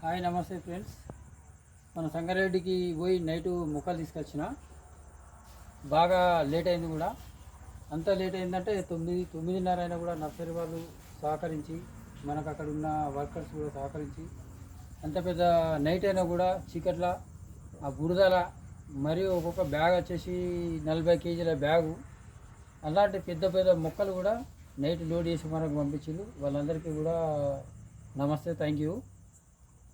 Hi నమస్తే friends. మన సంగారెడ్డికి పోయి నైటు మొక్కలు తీసుకొచ్చిన. బాగా లేట్ అయింది కూడా. అంత లేట్ అయిందంటే తొమ్మిది తొమ్మిదిన్నర అయినా కూడా నర్సరీ వాళ్ళు సహకరించి మనకు అక్కడ ఉన్న వర్కర్స్ కూడా సహకరించి అంత పెద్ద నైట్ అయినా కూడా చీకట్ల ఆ బురదల మరియు ఒక్కొక్క బ్యాగ్ వచ్చేసి నలభై కేజీల బ్యాగు. అలాంటి పెద్ద పెద్ద మొక్కలు కూడా నైట్ లోడ్ చేసి మనకు పంపించారు వాళ్ళందరికీ కూడా నమస్తే థ్యాంక్ యూ.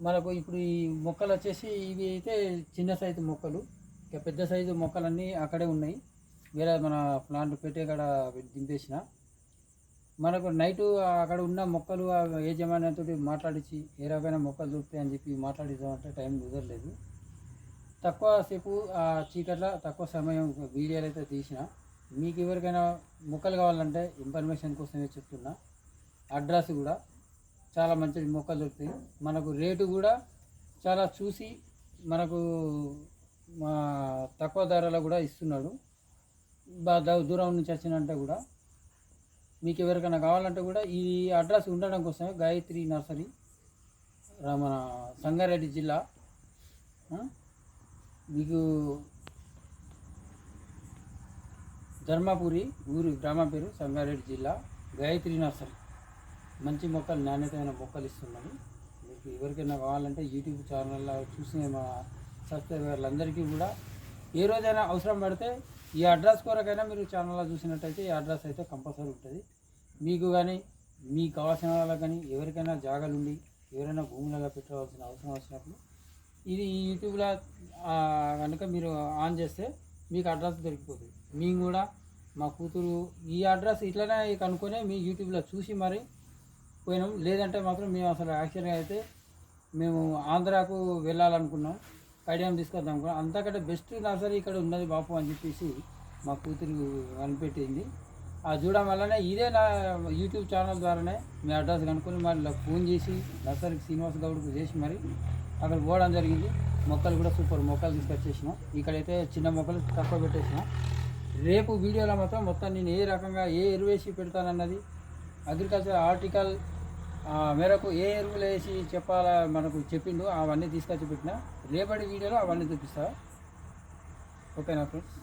మనకు ఇప్పుడు ఈ మొక్కలు వచ్చేసి ఇవి అయితే చిన్న సైజు మొక్కలు. ఇక పెద్ద సైజు మొక్కలన్నీ అక్కడే ఉన్నాయి. వేరే మన ప్లాంట్ పెట్టే కాడ దింపేసిన. మనకు నైట్ అక్కడ ఉన్న మొక్కలు యజమానితో మాట్లాడించి ఏ రకమైన మొక్కలు దొరుకుతాయని చెప్పి మాట్లాడిద్దామంటే టైం కుదరలేదు. తక్కువ సేపు ఆ చీకట్ల తక్కువ సమయం వీడియోలు అయితే తీసిన. మీకు ఎవరికైనా మొక్కలు కావాలంటే ఇన్ఫర్మేషన్ కోసమే చెప్తున్నా. అడ్రస్ కూడా చాలా మంచి మొక్కలు దొరుకుతాయి. మనకు రేటు కూడా చాలా చూసి మనకు మా తక్కువ ధరలో కూడా ఇస్తున్నాడు. బాగా దూరం నుంచి వచ్చినంటే కూడా మీకు ఎవరికైనా కావాలంటే కూడా ఈ అడ్రస్ ఉండడం కోసమే గాయత్రి నర్సరీ మన సంగారెడ్డి జిల్లా. మీకు ధర్మపురి ఊరు గ్రామం పేరు సంగారెడ్డి జిల్లా గాయత్రి నర్సరీ. మంచి మొక్కలు నాణ్యతమైన మొక్కలు ఇస్తున్నాను మీకు ఎవరికైనా కావాలంటే యూట్యూబ్ ఛానల్లో చూసిన మా సబ్స్క్రైబర్లందరికీ కూడా ఏ రోజైనా అవసరం పడితే ఈ అడ్రస్ కొరకైనా మీరు ఛానల్లో చూసినట్టయితే ఈ అడ్రస్ అయితే కంపల్సరీ ఉంటుంది. మీకు కానీ మీకు కావాల్సిన వాళ్ళకి కానీ ఎవరికైనా జాగాలుండి ఎవరైనా భూములలో పెట్టవలసిన అవసరం వచ్చినప్పుడు ఇది ఈ యూట్యూబ్లో కనుక మీరు ఆన్ చేస్తే మీకు అడ్రస్ దొరికిపోతుంది. మేము కూడా మా కూతురు ఈ అడ్రస్ ఇట్లనే కనుక్కొని మీ యూట్యూబ్లో చూసి మరి పోయినాం. లేదంటే మాత్రం మేము అసలు యాక్చువల్గా అయితే మేము ఆంధ్రాకు వెళ్ళాలనుకున్నాం. ఐడియా తీసుకొద్దాం అనుకున్నాం. అంతకంటే బెస్ట్ నర్సరీ ఇక్కడ ఉన్నది బాపు అని చెప్పేసి మా కూతురు కనిపెట్టింది ఆ చూడడం వల్లనే ఇదే నా యూట్యూబ్ ఛానల్ ద్వారానే మీ అడ్రస్ కనుక్కొని మళ్ళీ ఫోన్ చేసి నర్సరీకి శ్రీనివాస్ గౌడ్కు చేసి మరి అక్కడ పోవడం జరిగింది. మొక్కలు కూడా సూపర్ మొక్కలు తీసుకొచ్చేసినాం. ఇక్కడైతే చిన్న మొక్కలు తక్కువ పెట్టేసినాం. రేపు వీడియోలో మాత్రం మొత్తం నేను ఏ రకంగా ఏ ఎరువేసి పెడతానన్నది అగ్రికల్చర్ ఆర్టికల్ మేరకు ఏ ఎరువులు వేసి చెప్పాలా మనకు చెప్పిండు అవన్నీ తీసుకొచ్చి పెట్టిన. రేపటి వీడియోలో అవన్నీ చూపిస్తా. ఓకేనా ఫ్రెండ్స్?